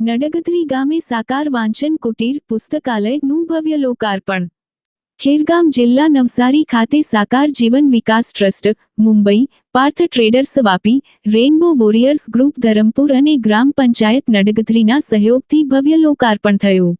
નડગત્રી ગામે સાકાર વાંચન કુટીર પુસ્તકાલયનું ભવ્ય લોકાર્પણ ખેરગામ જિલ્લા નવસારી ખાતે Sakar Jeevan Vikas trust Mumbai Parth traders Vapi rainbow warriors group Dharampur અને ગ્રામ પંચાયત નડગત્રીના સહયોગથી ભવ્ય લોકાર્પણ થયું.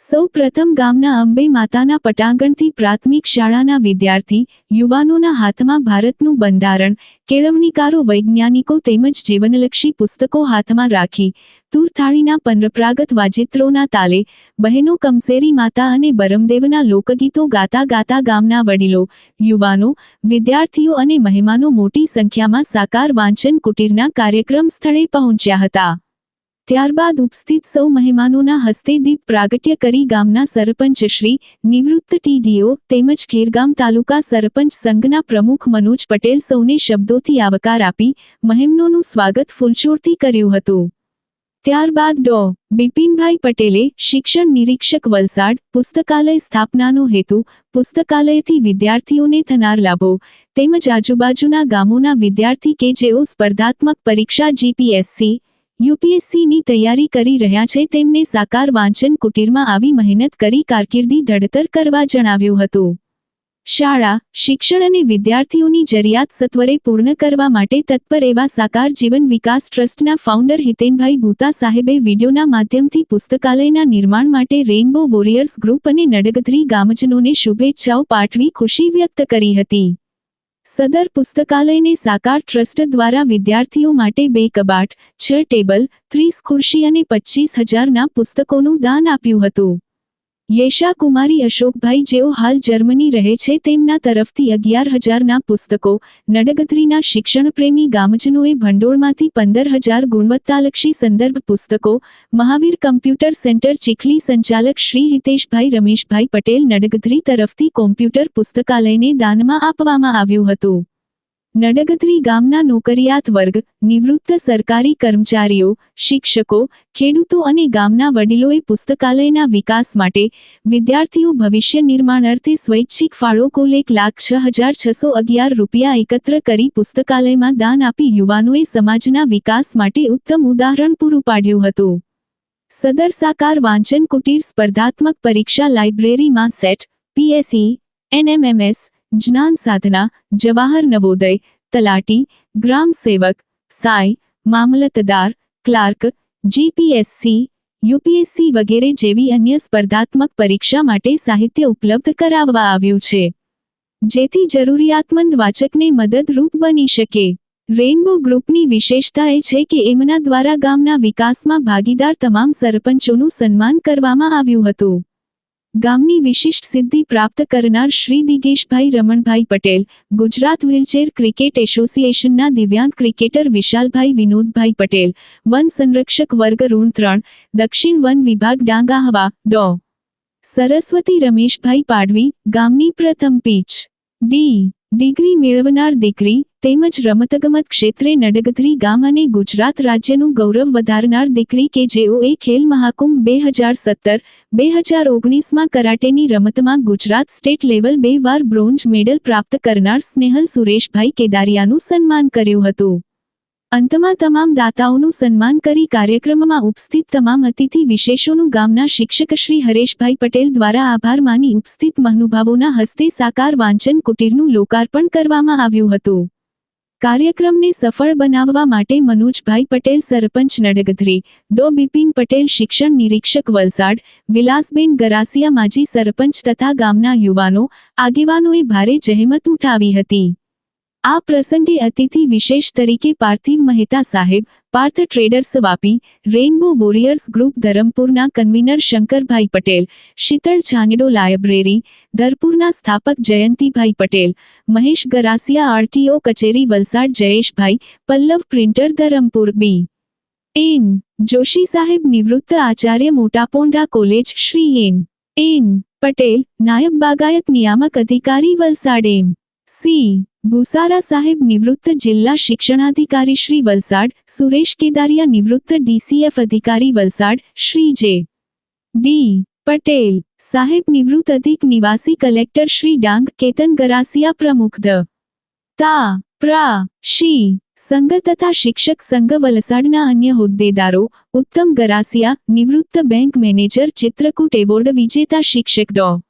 સૌ પ્રથમ ગામના અંબે માતાના પટાંગણથી પ્રાથમિક શાળાના વિદ્યાર્થી, યુવાનોના હાથમાં ભારતનું બંધારણ, કેળવણીકારો, વૈજ્ઞાનિકો તેમજ જીવનલક્ષી પુસ્તકો હાથમાં રાખી, તૂરથાળીના પરંપરાગત વાજિત્રોના તાલે, બહેનો કમસેરી માતા અને બરમદેવના લોકગીતો ગાતા ગાતા ગામના વડીલો, યુવાનો, વિદ્યાર્થીઓ અને મહેમાનો મોટી સંખ્યામાં સાકાર વાંચન કુટીરના કાર્યક્રમ સ્થળે પહોંચ્યા હતા. ત્યારબાદ ઉપસ્થિત સૌ મહેમાનોના હસ્તે દીપ પ્રાગટ્ય કરી ગામના સરપંચ શ્રી નિવૃત્ત ટીડીઓ તેમજ ખેરગામ તાલુકા સરપંચ સંઘના પ્રમુખ મનોજ પટેલ સૌને શબ્દોથી આવકાર આપી મહેમનોનું સ્વાગત ફૂલછોડથી કર્યું હતું. ત્યારબાદ ડો. બિપિનભાઈ પટેલે શિક્ષણ નિરીક્ષક વલસાડ પુસ્તકાલય સ્થાપનાનો હેતુ પુસ્તકાલયથી વિદ્યાર્થીઓને થનાર લાભો તેમજ આજુબાજુના ગામોના વિદ્યાર્થી કે જેઓ સ્પર્ધાત્મક પરીક્ષા જીપીએસસી યુપીએસસીની તૈયારી કરી રહ્યા છે તેમને સાકાર વાંચન કુટીરમાં આવી મહેનત કરી કારકિર્દી ધડતર કરવા જણાવ્યું હતું. શાળા, શિક્ષણ અને વિદ્યાર્થીઓની જરૂરિયાત સત્વરે પૂર્ણ કરવા માટે તત્પર એવા સાકાર જીવન વિકાસ ટ્રસ્ટના ફાઉન્ડર હિતેનભાઈ ભૂતા સાહેબે વિડીયોના માધ્યમથી પુસ્તકાલયના નિર્માણ માટે રેઇનબો વોરિયર્સ ગ્રુપ અને નડગધરી ગામજનોને શુભેચ્છાઓ પાઠવી ખુશી વ્યક્ત કરી હતી. સદર પુસ્તકાલયને સાકાર ટ્રસ્ટ દ્વારા વિદ્યાર્થીઓ માટે બે કબાટ, છ ટેબલ, ત્રીસ ખુરશી અને પચીસ હજારના પુસ્તકોનું દાન આપ્યું હતું. યેશા કુમારી અશોકભાઈ જેઓ હાલ જર્મની રહે છે તેમના તરફથી અગિયાર હજારના પુસ્તકો, નડગત્રીના શિક્ષણપ્રેમી ગામજનોએ ભંડોળમાંથી પંદર હજાર ગુણવત્તાલક્ષી સંદર્ભ પુસ્તકો, મહાવીર કમ્પ્યુટર સેન્ટર ચીખલી સંચાલક શ્રી હિતેશભાઈ રમેશભાઈ પટેલ નડગત્રી તરફથી કોમ્પ્યુટર પુસ્તકાલયને દાનમાં આપવામાં આવ્યું હતું. નડગત્રી ગામના નોકરિયાત વર્ગ, નિવૃત્ત સરકારી કર્મચારીઓ, શિક્ષકો, ખેડૂતો અને ગામના વડીલોએ પુસ્તકાલયના વિકાસ માટે વિદ્યાર્થીઓ ભવિષ્ય નિર્માણ અર્થે સ્વૈચ્છિક ફાળો કુલ એક લાખ છ હજાર છસો અગિયાર રૂપિયા એકત્ર કરી પુસ્તકાલયમાં દાન આપી યુવાનોએ સમાજના વિકાસ માટે ઉત્તમ ઉદાહરણ પૂરું પાડ્યું હતું. સદર સાકાર વાંચન કુટીર સ્પર્ધાત્મક પરીક્ષા લાઇબ્રેરીમાં સેટ પીએસઈ એનએમએમએસ જ્ઞાન સાધના, જવાહર નવોદય, તલાટી, ગ્રામ સેવક સાય મામલતદાર, ક્લાર્ક, જીપીએસસી, યુપીએસસી વગેરે જેવી અન્ય સ્પર્ધાત્મક પરીક્ષા માટે સાહિત્ય ઉપલબ્ધ કરાવવા આવ્યું છે. જેથી જરૂરિયાતમંદ વાચકને મદદરૂપ બની શકે. રેઇનબો ગ્રુપની વિશેષતા એ છે કે એમના દ્વારા ગામના વિકાસમાં ભાગીદાર તમામ સરપંચોનું સન્માન કરવામાં આવ્યું હતું. ગામની વિશિષ્ટ સિદ્ધિ પ્રાપ્ત કરનાર શ્રી દિગેશભાઈ રમણભાઈ પટેલ, ગુજરાત વ્હીલચેર ક્રિકેટ એસોસિએશનના દિવ્યાંગ ક્રિકેટર વિશાલભાઈ વિનોદભાઈ પટેલ, વન સંરક્ષક વર્ગ ઋણ ત્રણ, દક્ષિણ વન વિભાગ ડાંગાહવા ડો. સરસ્વતી રમેશભાઈ પાડવી, ગામની પ્રથમ પીચ. ડી. ડિગ્રી મેળવનાર દીકરી તેમજ રમતગમત ક્ષેત્રે નડગધરી ગામ અને ગુજરાત રાજ્યનું ગૌરવ વધારનાર દીકરી કે જેઓએ ખેલ મહાકુંભ બે હજાર સત્તર, બે હજાર ઓગણીસમાં કરાટેની રમતમાં ગુજરાત સ્ટેટ લેવલ બે વાર બ્રોન્ઝ મેડલ પ્રાપ્ત કરનાર સ્નેહલ સુરેશભાઈ કેદારિયાનું સન્માન કર્યું હતું. અંતમાં તમામ દાતાઓનું સન્માન કરી કાર્યક્રમમાં ઉપસ્થિત તમામ અતિથિ વિશેષોનું ગામના શિક્ષક શ્રી હરેશભાઈ પટેલ દ્વારા આભાર માની ઉપસ્થિત મહાનુભાવોના હસ્તે સાકાર વાંચન કુટીરનું લોકાર્પણ કરવામાં આવ્યું હતું. કાર્યક્રમને સફળ બનાવવા માટે મનોજભાઈ પટેલ, સરપંચ નડગધરી, ડો. બિપિન પટેલ, શિક્ષણ નિરીક્ષક વલસાડ, વિલાસબેન ગરાસિયા, માજી સરપંચ તથા ગામના યુવાનો, આગેવાનોએ ભારે જહેમત ઉઠાવી હતી. આ પ્રસંગે અતિથિ વિશેષ તરીકે Parthiv Mehta Saheb, Parth traders Vapi rainbow warriors group ધરમપુરના convener Shankarbhai Patel, Sheetal Chhangdo library ધરપુરના સ્થાપક જયંતિભાઈ પટેલ, મહેશ ગરાસિયા આરટીઓ કચેરી Valsad Jayeshbhai, Pallav printer Dharampur B N Joshi Saheb નિવૃત્ત Acharya Motapondha college Shri N N Patel, નાયબ બાગાયત નિયામક અધિકારી વલસાડ એમ સી. ભુસારા સાહેબ નિવૃત્ત જિલ્લા શિક્ષણાધિકારી શ્રી વલસાડ, સુરેશ કેદારિયા નિવૃત્ત ડીસીએફ અધિકારી વલસાડ, શ્રી જે. ડી. પટેલ, સાહેબ નિવૃત્ત અધિક નિવાસી કલેક્ટર શ્રી ડાંગ, કેતન ગરાસિયા પ્રમુખ ધ. તા. પ્રા. શી. સંઘ તથા શિક્ષક સંઘ વલસાડના અન્ય હોદ્દેદારો, ઉત્તમ ગરાસિયા, નિવૃત્ત બેંક મેનેજર, ચિત્રકૂટ એવોર્ડ વિજેતા શિક્ષક ડો.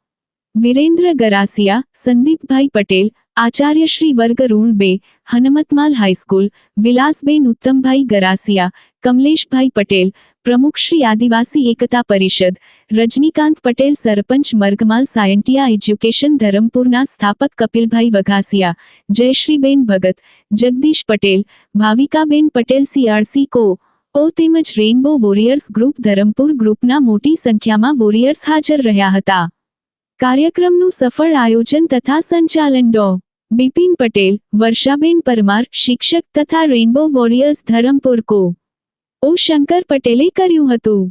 વિરેન્દ્ર ગરાસિયા, સંદીપભાઈ પટેલ આચાર્ય શ્રી વર્ગ ઋણ બે, હનમતમાલ હાઈસ્કૂલ, વિલાસબેન ઉત્તમભાઈ ગરાસિયા, કમલેશભાઈ પટેલ પ્રમુખ શ્રી આદિવાસી એકતા પરિષદ, રજનીકાંત પટેલ સરપંચ મર્ગમાલ સાયન્ટિયા એજ્યુકેશન ધરમપુરના સ્થાપક કપિલભાઈ વઘાસિયા, જયશ્રીબેન ભગત, જગદીશ પટેલ, ભાવિકાબેન પટેલ સીઆરસી કો, ઓ તેમજ રેઇનબો વોરિયર્સ ગ્રુપ ધરમપુર ગ્રુપના મોટી સંખ્યામાં વોરિયર્સ હાજર રહ્યા હતા. કાર્યક્રમનું સફળ આયોજન તથા સંચાલન ડો. બિપિન પટેલ, વર્ષાબેન પરમાર, શિક્ષક તથા રેઇનબો વોરિયર્સ ધરમપુર કો. ઓ શંકર પટેલે કર્યું હતું.